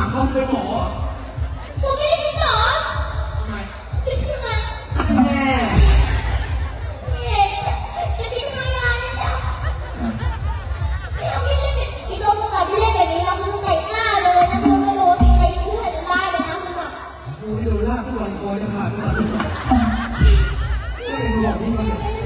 ถามว่ามึงเป็นหมอผมไม่ได้เป็นหมอทำไมเป็นชื่ออะไรแม่เอ๊ะจะพิจารณาเนี่ยจ้ะไม่เอาไม่ได้เป็นพี่ลงมาที่เล่นแบบนี้เราคุณจะเตะหน้าเลยนะคุณไม่โร่ไครคู่ใครจะได้เลยนะคุณอะกูไม่โดนลากทุกวันคอยจะขาดทุกวันไม่ได้หรอกนี่มัน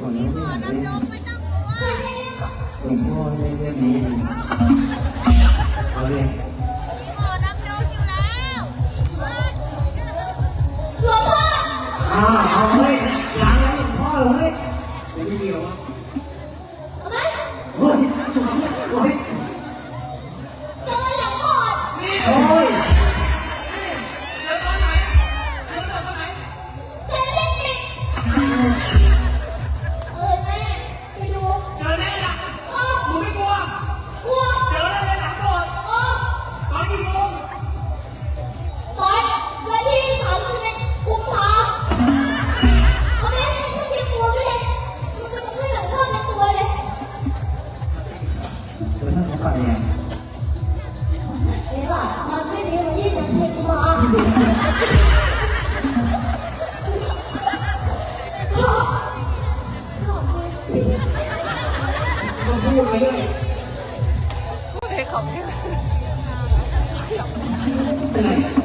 พี่หมอลำลงไม่ต้องกลัวหลวงพ่อเรื่องนี้เอาเลยพี่หมอลำดงอยู่แล้วหลวงพ่ออ้าเอาเฮ้ยทางแล้วหลวงพ่อเลยยไม่ดีหรอวเฮ้ยเฮ้ย ด้วยพูดใขอบคุณ